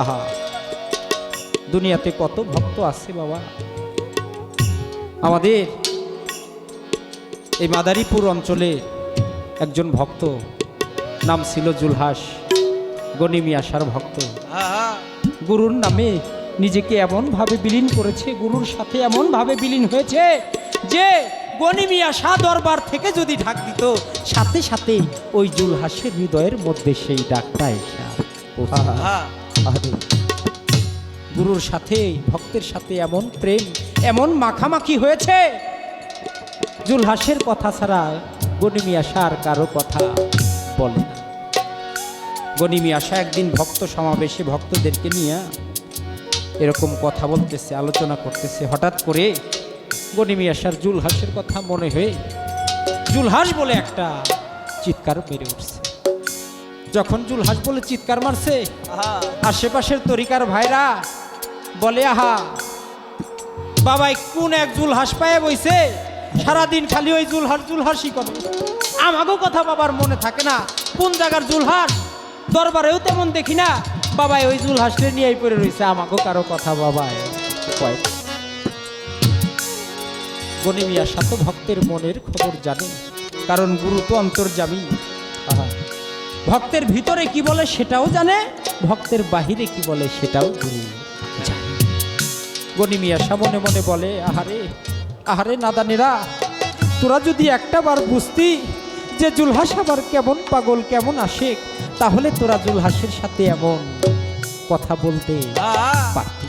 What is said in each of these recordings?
আহা। দুনিয়াতে কত ভক্ত আছে বাবা। আমাদের এই মাদারীপুর অঞ্চলে একজন ভক্ত নাম ছিল জুলহাস গনিমি আসার ভক্ত। গুরুর নামে নিজেকে এমনভাবে বিলীন করেছে গুরুর সাথে এমনভাবে বিলীন হয়েছে যে গনিমিয়া শাহ দরবার থেকে যদি ঢাক দিত সাথে সাথে ওই জুলহাসের হৃদয়ের মধ্যে সেই ডাকটা এসে পৌঁছে গুরুর সাথে, ভক্তের সাথে এমন প্রেম, এমন মাখামাখি হয়েছে, জুলহাসের কথা ছাড়া গনিমিয়া শাহ আর কারও কথা বলে না। গনিমি আশা একদিন ভক্ত সমাবেশে ভক্তদেরকে নিয়ে এরকম কথা বলতেছে, আলোচনা করতেছে। হঠাৎ করে গনিমি আশার জুলহাসের কথা মনে হয়ে, জুলহাস বলে একটা চিৎকার মেরে উঠছে। যখন জুলহাস বলে চিৎকার মারছে আশেপাশের তরিকার ভাইরা বলে আহা বাবাই কোন এক জুলহাস পায়ে বইছে? সারাদিন খালি ওই জুলহাস জুলহাসই করে। আমাকেও কথা বাবার মনে থাকে না কোন জায়গার জুলহাস? দরবারেও তেমন দেখি না। বাবাই ওই জুলহাসকে নিয়েই পড়ে রয়েছে আমাকেও কারও কথা বাবাই। কয়। গণিমিয়া সাত ভক্তের মনের খবর জানে কারণ গুরু তো অন্তর্জামী। আহা। ভক্তের ভিতরে কি বলে সেটাও জানে ভক্তের বাহিরে কি বলে সেটাও গুরু জানে। গনিমিয়া সামনে মনে বলে আহারে আহারে নাদানেরা তোরা যদি একটা বার বুঝতি যে জুলহাস আবার কেমন পাগল কেমন আসে তাহলে তোরা জুলহাসের সাথে এমন কথা বলতে পারতি।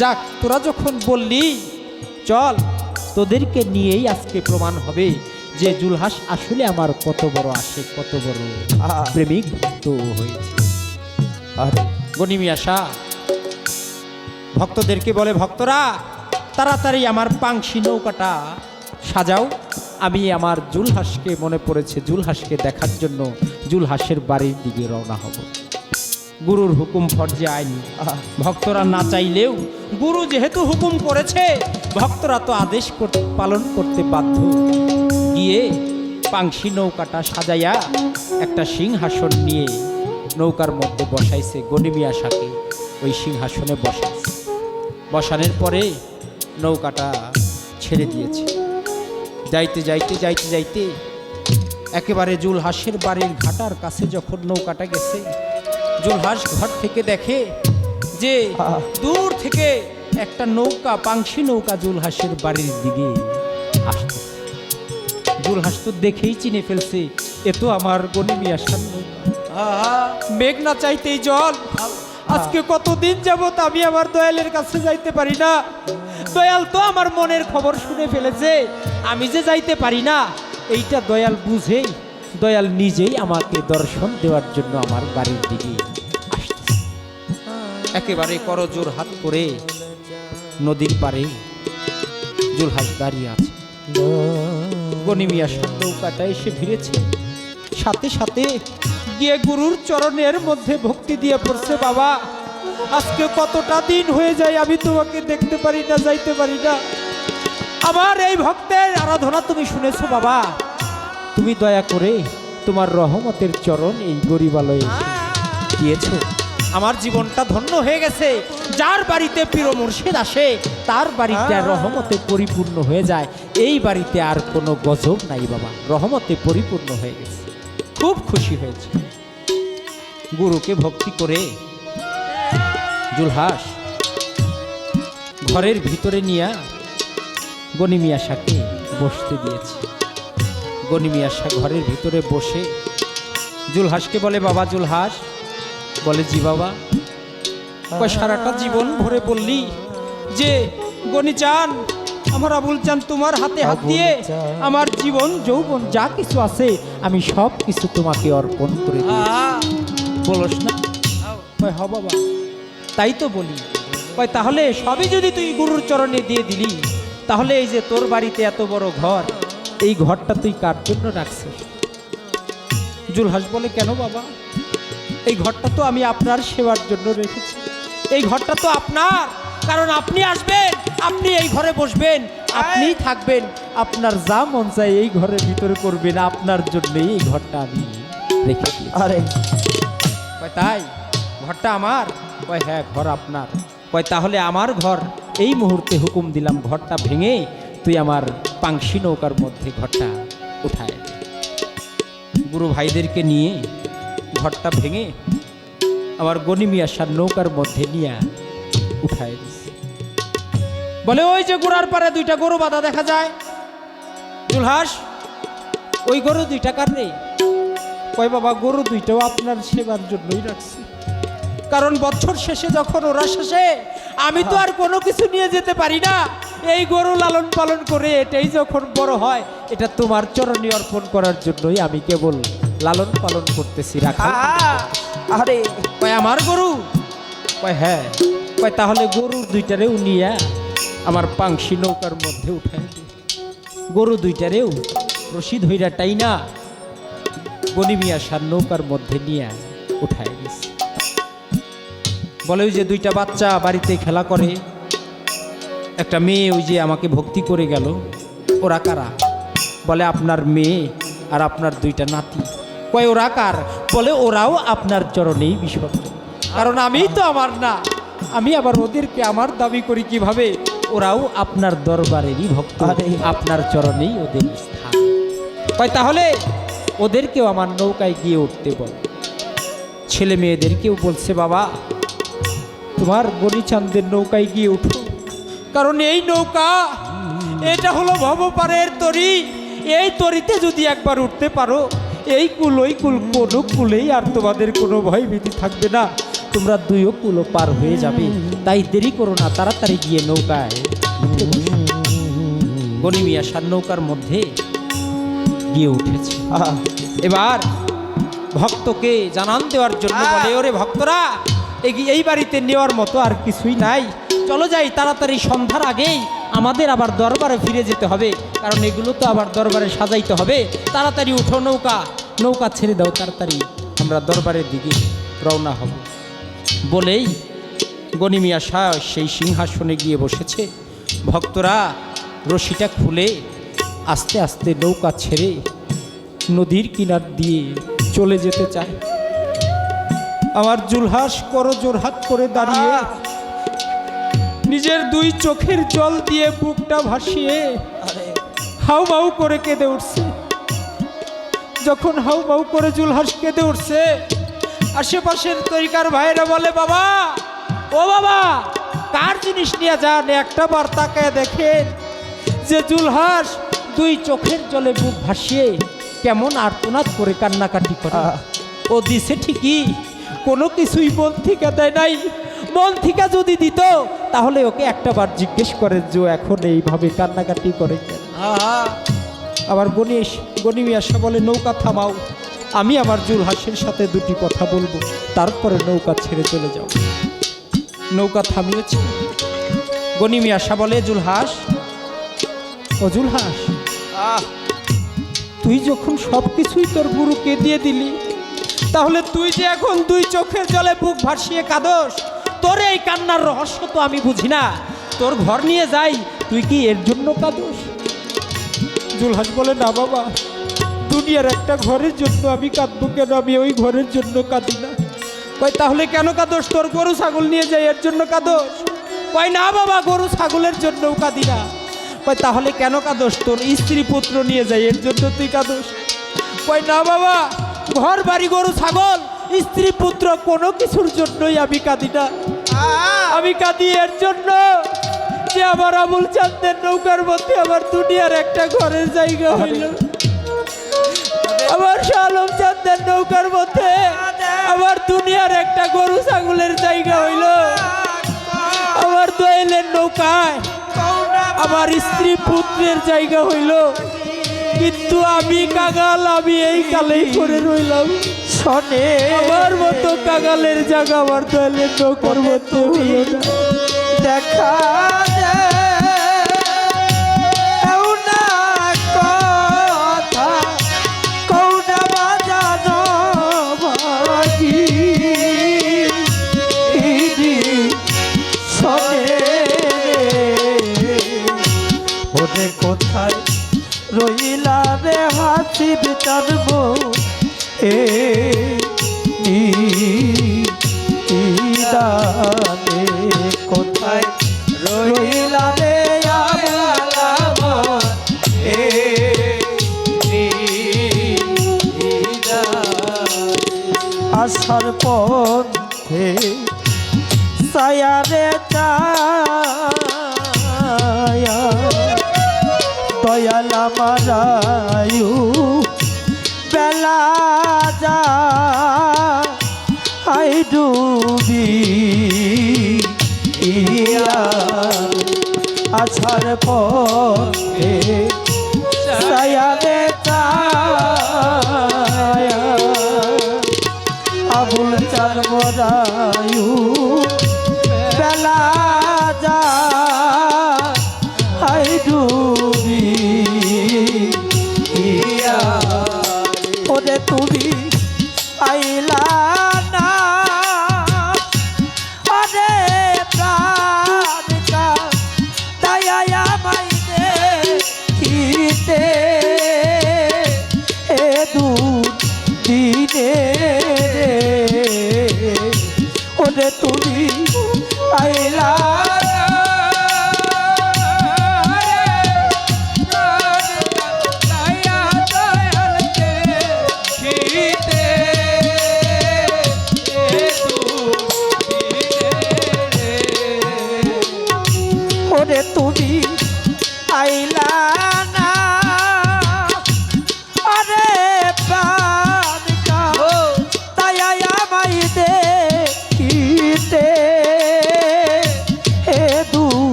যাক তোরা যখন বললি চল তোদেরকে নিয়েই আজকে প্রমাণ হবে। যে জুলহাস আসলে আমার কত বড় আসে কত বড় প্রেমিক ভক্ত হয়েছে। আর গনিমি আশা ভক্তদেরকে বলে ভক্তরা তাড়াতাড়ি আমার পাংশি নৌকাটা সাজাও। আমি আমার জুলহাসকে মনে পড়েছে জুলহাসকে দেখার জন্য জুলহাসের বাড়ির দিকে রওনা হব। গুরুর হুকুম ফর্জে আইন। ভক্তরা না চাইলেও গুরু যেহেতু হুকুম করেছে, ভক্তরা তো আদেশ পালন করতে বাধ্য। গিয়ে পাংশি নৌকাটা সাজাইয়া একটা সিংহাসন নিয়ে নৌকার মধ্যে বসাইছে গনিমিয়া শাকে ওই সিংহাসনে বসাইছে। বসানোর পরে নৌকাটা ছেড়ে দিয়েছে। যাইতে যাইতে যাইতে যাইতে একেবারে জুলহাসের বাড়ির ঘাটার কাছে যখন নৌকাটা গেছে জুলহাস ঘর থেকে দেখে যে দূর থেকে একটা নৌকা পাংশি নৌকা জুলহাসের বাড়ির দিকে আসছে। জুলহাস তো দেখেই চিনে ফেলছে এ তো আমার গনিমি আসার মেঘ না চাইতেই জল। আজকে কতদিন যাবত আমি আমার দয়ালের কাছে যাইতে পারি না। দয়াল তো আমার মনের খবর শুনে ফেলেছে আমি যে যাইতে পারি না। এইটা দয়াল বুঝেই দয়াল নিজেই আমাকে দর্শন দেওয়ার জন্য আমার বাড়ির দিকে একেবারে করজোর হাত করে নদীর পাড়ে জুলহাস দাঁড়িয়ে আছে। গনিমিয়া নৌকাটা এসে ভিড়েছে সাথে সাথে গিয়ে গুরুর চরণের মধ্যে ভক্তি দিয়ে পড়ছে, বাবা, আজকে কতটা দিন হয়ে যায়, আমি তোমাকে দেখতে পারি না, যাইতে পারি না। আমার এই ভক্তের আরাধনা তুমি শুনেছো, বাবা। তুমি দয়া করে তোমার রহমতের চরণ এই গরিবালয়ে দিয়েছ। আমার জীবনটা ধন্য হয়ে গেছে। যার বাড়িতে প্রিয় মুর্শিদ আসে তার বাড়িটা রহমতে পরিপূর্ণ হয়ে যায়। এই বাড়িতে আর কোনো গজব নাই বাবা রহমতে পরিপূর্ণ হয়ে গেছে। খুব খুশি হয়েছে। গুরুকে ভক্তি করে জুলহাস ঘরের ভিতরে নিয়ে গনিমিয়া শাকে বসতে দিয়েছে। গনিমিয়া শাহ ঘরের ভিতরে বসে জুলহাসকে বলে বাবা জুলহাস বলে জি বাবা। সারাটা জীবন ভরে বললি যে গনি চান আমার আবুল চান তোমার হাতে হাত দিয়ে আমার জীবন যৌবন যা কিছু আছে আমি সব কিছু তোমাকে অর্পণ করে বলস না। হ বাবা। তাই তো বলি। তাহলে সবই যদি তুই গুরুর চরণে দিয়ে দিলি তাহলে এই যে তোর বাড়িতে এত বড় ঘর এই ঘরটা তুই কার জন্য রাখছিস? জুলহাস বলে কেন বাবা? এই ঘরটা তো আমি আপনার সেবার জন্য রেখেছি। এই ঘরটা তো আপনার কারণ আপনি আসবেন আপনি এই ঘরে বসবেন আপনি থাকবেন আপনার যা মন চায় এই ঘরের ভিতরে করবেন আপনার জন্যই এই ঘরটা আমি রেখে আরে। তাই? ঘরটা আমার? কয় হ্যাঁ ঘর আপনার। কয় তাহলে আমার ঘর এই মুহূর্তে হুকুম দিলাম ঘরটা ভেঙে তুই আমার পাংশি নৌকার মধ্যে ঘরটা উঠায় গুরু ভাইদেরকে নিয়ে ঘরটা ভেঙে আমার গনিমিয়াসার নৌকার মধ্যে নিয়ে উঠায় দিছে। বলে ওই যে গোড়ার পারে দুইটা গরু বাঁধা দেখা যায়। জুলহাস ওই গরু দুইটা কার নেই কয় বাবা গরু দুইটাও আপনার সেবার জন্যই রাখছি। কারণ বছর শেষে যখন ওরা শেষে আমি তো আর কোনো কিছু নিয়ে যেতে পারি না। এই গরু লালন পালন করে এটাই যখন বড় হয় এটা তোমার চরণে অর্পণ করার জন্যই আমি কেবল লালন পালন করতেছি রাখা। আরে কয় আমার গরু? কয় হ্যাঁ। কয় তাহলে গরু দুইটারেও নিয়ে আমার পাংশি নৌকার মধ্যে উঠায় দে। গরু দুইটারেও রশিদ রশি না গনিমিয়া সার নৌকার মধ্যে নিয়ে উঠায় গেছে বলে ওই যে দুইটা বাচ্চা বাড়িতে খেলা করে একটা মেয়ে ওই যে আমাকে ভক্তি করে গেল ওরা কারা? বলে আপনার মেয়ে আর আপনার দুইটা নাতি। কয় ওরা কার? বলে ওরাও আপনার চরণেই বিশ্বস্ত কারণ আমি তো আমার না। আমি আবার ওদেরকে আমার দাবি করি কীভাবে? ওরাও আপনার দরবারেরই ভক্ত। আরে। আপনার চরণেই ওদের স্থান। কয় তাহলে ওদেরকেও আমার নৌকায় গিয়ে উঠতে বল। ছেলে মেয়েদেরকেও বলছে বাবা তোমার গণিচান্দের নৌকায় গিয়ে উঠো। কারণ এই নৌকা এটা হলো ভবপারের তরি। এই তরিতে যদি একবার উঠতে পারো এই কুল ওই কুল কোনো কুলেই আর তোমাদের কোনো ভয় ভীতি থাকবে না। তোমরা দুইও কুলো পার হয়ে যাবে। তাই দেরি করো না তাড়াতাড়ি গিয়ে নৌকায়। গনিমিয়া সার নৌকার মধ্যে গিয়ে উঠেছে। এবার ভক্তকে জানান দেওয়ার জন্য বলে ওরে ভক্তরা এই বাড়িতে নেওয়ার মতো আর কিছুই নাই। চলো যাই তাড়াতাড়ি সন্ধ্যার আগেই আমাদের আবার দরবারে ফিরে যেতে হবে। কারণ এগুলো তো আবার দরবারে সাজাইতে হবে। তাড়াতাড়ি উঠো নৌকা। নৌকা ছেড়ে দাও তাড়াতাড়ি। আমরা দরবারের দিকে রওনা হব। বলেই গনিমিয়া শাহ সেই সিংহাসনে গিয়ে বসেছে। ভক্তরা রশিটা খুলে আস্তে আস্তে নৌকা ছেড়ে নদীর কিনার দিয়ে চলে যেতে চায়। আমার জুলহাস করো জোরহাত করে দাঁড়িয়ে নিজের দুই চোখের জল দিয়ে বুকটা ভাসিয়ে হাউ মাউ করে কেঁদে উঠছে। যখন হাউ মাউ করে জুলহাস কেঁদে উঠছে আশেপাশের তরিকার ভাইরা বলে বাবা ও বাবা কার জিনিস নিয়ে যান? একটা বার তাকায় দেখেন যে জুলহাস দুই চোখের জলে বুক ভাসিয়ে কেমন আর্তনাদ করে কান্নাকাটি করা। ও দিছে ঠিকই কোনো কিছুই মন থেকে দেয় নাই। মন থেকে যদি দিত তাহলে ওকে একটা বার জিজ্ঞেস করে যে এখন এইভাবে কান্নাকাটি করে কেন? আবার গণেশ গণিমিয়াসা বলে নৌকা থামাও। আমি আমার জুলহাসের সাথে দুটি কথা বলব। তারপরে নৌকা ছেড়ে চলে যাও। নৌকা থামিয়েছে। গণিমিয়াসা বলে জুলহাস ও জুলহাস আহ, তুই যখন সব কিছুই তোর গুরুকে দিয়ে দিলি তাহলে তুই যে এখন দুই চোখের জলে বুক ভাসিয়ে কাঁদস তোর এই কান্নার রহস্য তো আমি বুঝি না। তোর ঘর নিয়ে যাই তুই কি এর জন্য কাঁদস? জুলহাস বলে, না বাবা, দুনিয়ার একটা ঘরের জন্য আমি কাঁদবো কেন? আমি ওই ঘরের জন্য কাঁদি না। কয়, তাহলে কেন কাঁদস? তোর গরু ছাগল নিয়ে যাই, এর জন্য কাঁদস? কয়, না বাবা, গরু ছাগলের জন্যও কাঁদি না। কয়, তাহলে কেন কাঁদস? তোর স্ত্রী পুত্র নিয়ে যাই, এর জন্য তুই কাঁদস? কয়, না বাবা ঘর বাড়ি গরু ছাগল, স্ত্রী পুত্র কোনো কিছুর জন্যই আমি কাঁদি না। আমি কাঁদি এর জন্য। যে আমার আমুল চাঁদের নৌকার মধ্যে আমার দুনিয়ার একটা ঘরের জায়গা হইল। আমার শালম চাঁদের নৌকার মধ্যে আমার দুনিয়ার একটা গরু ছাগলের জায়গা হইল। আমার দোয়েলের নৌকায় আমার স্ত্রী পুত্রের জায়গা হইল। কিন্তু আমি কাগাল আমি এই কালেই করে রইলাম। শোনে। আমার মতো কাগালের জায়গা আমার দোয়েলের নৌকার মধ্যে হইল দেখা দয়াল মারায়ু বেলা যা আই ডুবি আছার পে সায়ালে আবুল চার মরায়ু বেলা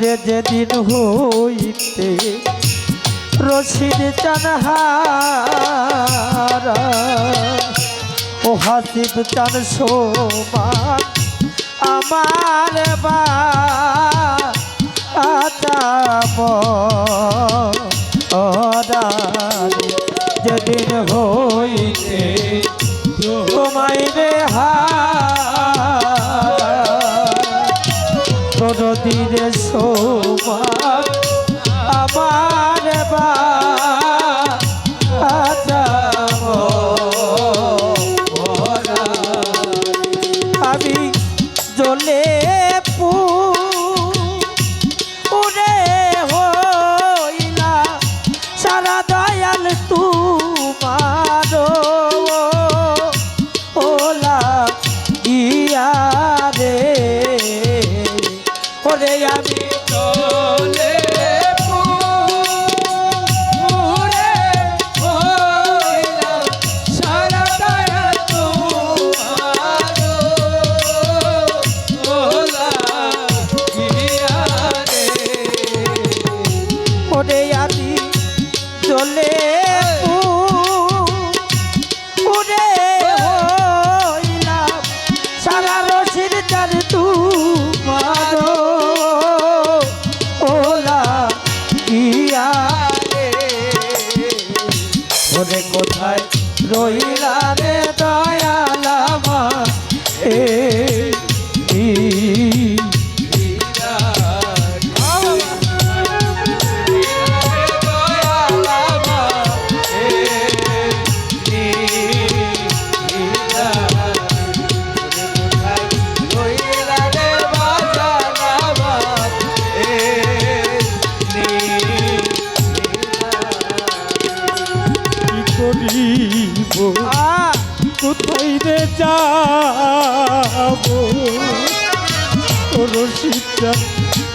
রে যেদিন হইতে রশিদ চানহারা ও হাসিব চান সোমান আমার বা যেদিন হইতে তোমায় হা যদি রে সৌভাগ আমার আমি জলে পু যাব। রশিদটা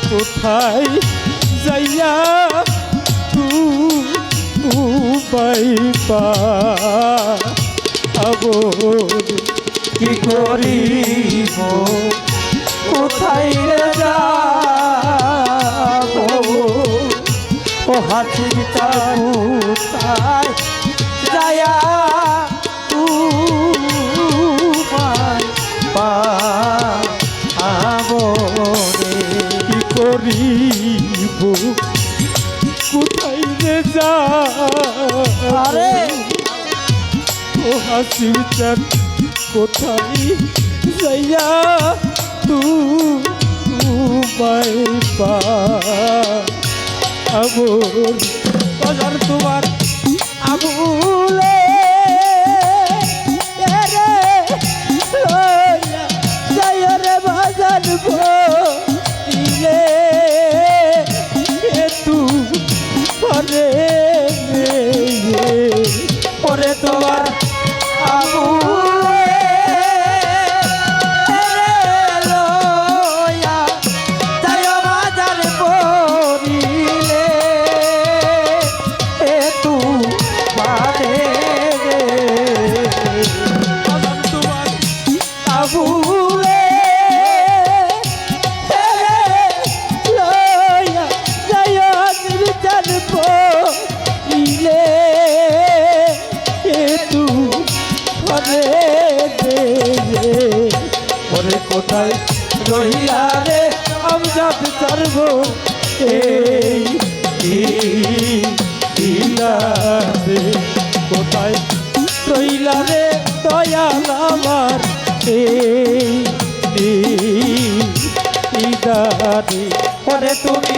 কোথায়? যাইয়া তু উপায় পাবো কি করিব? কোথায় যাব? ও হাতিটা কোথায় যায়া শিবচান কোথায় যাইয়া তু পাই পা আবুল তোমার আবুলে হয়। রহিয়া রে আমরা বিচারব এই কোথায়? রহিলা রে, দয়াল আমার। এই ইদারি পরে তুমি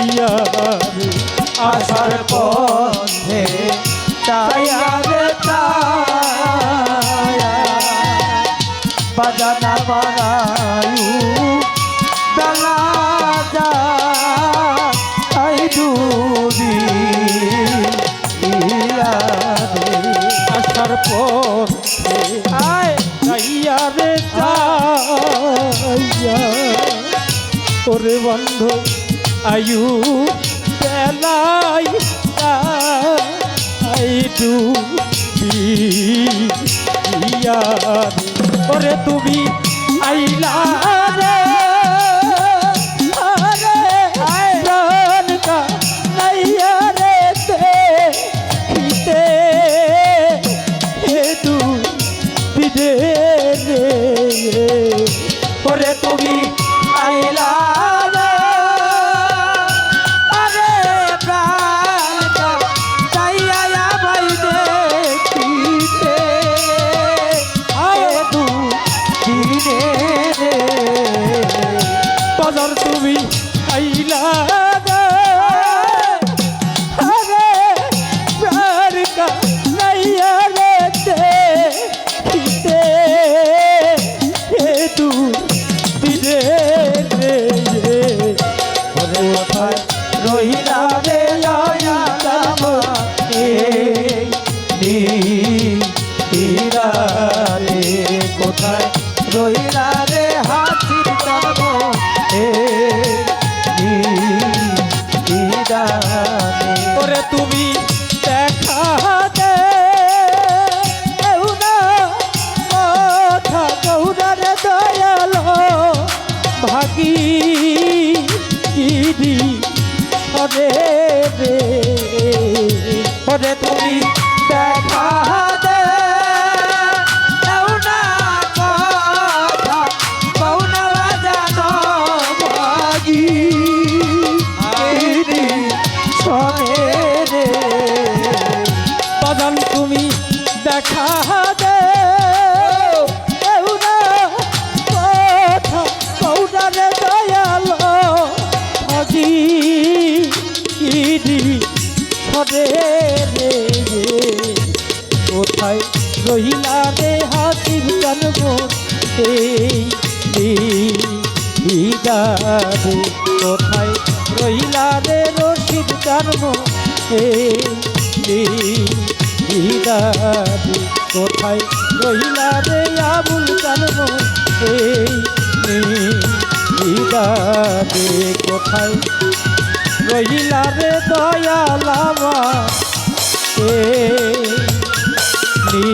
ইয়ার আসার পথে তায়ার তায়া বাজানা বাজা মোর বন্ধ আয়ু বেলাই আইটু ইয়া ওরে তুমি আইলা করে তুমি দিদারে কোথায় রইলা রে রশিদ জন্ম দিদারে কোথায় রইলা রে আবুল জন্ম দিদারে কোথায় রইলা রে দয়ালামা নি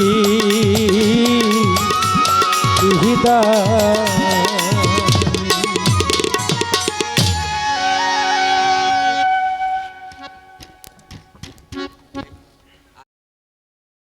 হৃদয়